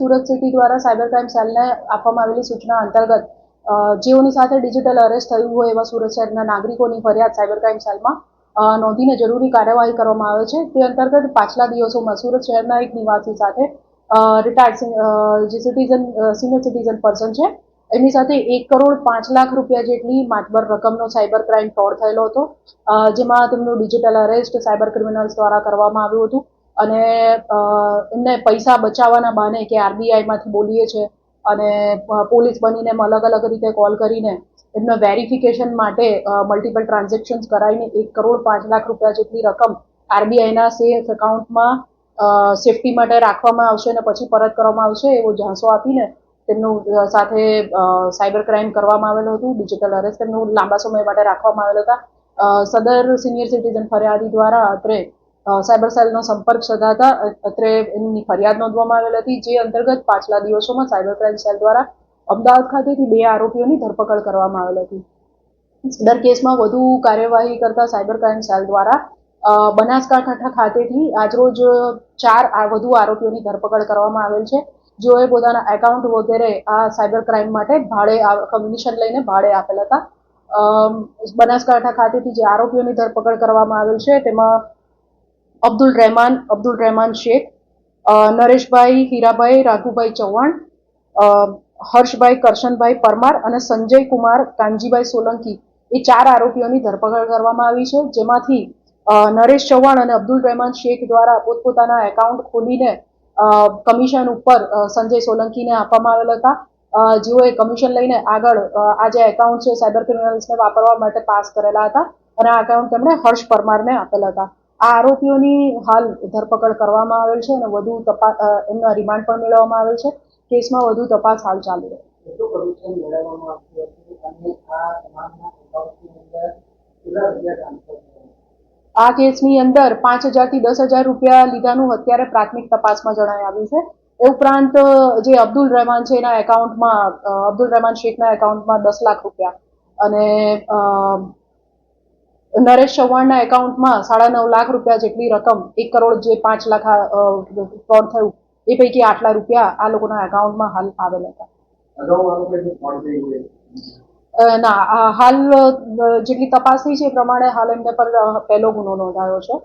Surat city દ્વારા cyber crime સેલને આપવામાં આવેલી સૂચના અંતર્ગત જેઓની સાથે ડિજિટલ અરેસ્ટ થયું હોય એવા સુરત શહેરના નાગરિકોની ફરિયાદ સાયબર ક્રાઇમ સેલમાં નોંધીને જરૂરી કાર્યવાહી કરવામાં આવે છે. તે અંતર્ગત પાછલા દિવસોમાં સુરત શહેરના એક નિવાસી સાથે રિટાયર્ડ જે સિટીઝન સિનિયર સિટીઝન પર્સન છે, એમની સાથે એક કરોડ પાંચ લાખ રૂપિયા જેટલી માતબર રકમનો સાયબર ક્રાઇમ ફ્રોડ થયેલો હતો જેમાં તેમનું ડિજિટલ અરેસ્ટ સાયબર ક્રિમિનલ્સ દ્વારા કરવામાં આવ્યું હતું. અને એમને પૈસા બચાવવાના બહાને કે આરબીઆઈમાંથી બોલીએ છે અને પોલીસ બનીને અલગ અલગ રીતે કોલ કરીને એમનો વેરિફિકેશન માટે મલ્ટિપલ ટ્રાન્ઝેક્શન્સ કરાવીને એક કરોડ પાંચ લાખ રૂપિયા જેટલી રકમ આરબીઆઈના સેફ એકાઉન્ટમાં સેફટી માટે રાખવામાં આવશે અને પછી પરત કરવામાં આવશે એવો ઝાંસો આપીને તેમનું સાથે સાયબર ક્રાઇમ કરવામાં આવેલું હતું. ડિજિટલ અરેસ્ટ તેમનું લાંબા સમય માટે રાખવામાં આવેલા હતા. સદર સિનિયર સિટીઝન ફરિયાદી દ્વારા અત્રે સાયબર સેલનો સંપર્ક સધાતા અત્રે એમની ફરિયાદ નોંધવામાં આવેલ હતી, જે અંતર્ગત પાછલા દિવસોમાં સાયબર ક્રાઇમ સેલ દ્વારા અમદાવાદ ખાતેથી બે આરોપીઓની ધરપકડ કરવામાં આવેલ હતી. સદર કેસમાં વધુ કાર્યવાહી કરતા સાયબર ક્રાઇમ સેલ દ્વારા બનાસકાંઠા ખાતેથી આજરોજ ચાર વધુ આરોપીઓની ધરપકડ કરવામાં આવેલ છે, જેઓએ પોતાના એકાઉન્ટ વગેરે આ સાયબર ક્રાઇમ માટે ભાડે કમિશન લઈને ભાડે આપેલ હતા. બનાસકાંઠા ખાતેથી જે આરોપીઓની ધરપકડ કરવામાં આવેલ છે, તેમાં અબ્દુલ રહેમાન અબ્દુલ રહેમાન શેખ નરેશભાઈ હીરાભાઈ, રાઘુભાઈ ચૌહાણ હર્ષભાઈ કરશનભાઈ પરમાર અને સંજય કુમાર કાનજીભાઈ સોલંકી. એ ચાર આરોપીઓની ધરપકડ કરવામાં આવી છે, જેમાંથી નરેશ ચૌહાણ અને અબ્દુલ રહેમાન શેખ દ્વારા પોતપોતાના એકાઉન્ટ ખોલીને કમિશન ઉપર સંજય સોલંકીને આપવામાં આવેલ હતા. જેઓએ કમિશન લઈને આગળ આ જે એકાઉન્ટ છે સાયબર ક્રિમિનલ્સને વાપરવા માટે પાસ કરેલા હતા અને આ એકાઉન્ટ તેમણે હર્ષ પરમારને આપેલા હતા. આ આરોપીઓની હાલ ધરપકડ કરવામાં આવેલ છે અને વધુ તપાસ એમના રિમાન્ડ પણ મેળવવામાં આવેલ છે. કેસમાં વધુ તપાસ હાલ ચાલુ અને આ કેસની અંદર પાંચ હજારથી દસ હજાર રૂપિયા લીધાનું અત્યારે પ્રાથમિક તપાસમાં જણાય આવ્યું છે. એ ઉપરાંત જે અબ્દુલ રહેમાન છે એના એકાઉન્ટમાં અબ્દુલ રહેમાન શેખના એકાઉન્ટમાં દસ લાખ રૂપિયા. અને નરેશ ચૌહાણના એકાઉન્ટમાં સાડા નવ લાખ રૂપિયા જેટલી રકમ એક કરોડ જે પાંચ લાખ ફ્રોડ થયું એ પૈકી આટલા રૂપિયા આ લોકોના એકાઉન્ટમાં હાલ આવેલ હતા. ના હાલ જેટલી તપાસ થઈ છે એ પ્રમાણે હાલ એમને પર પહેલો ગુનો નોંધાયો છે.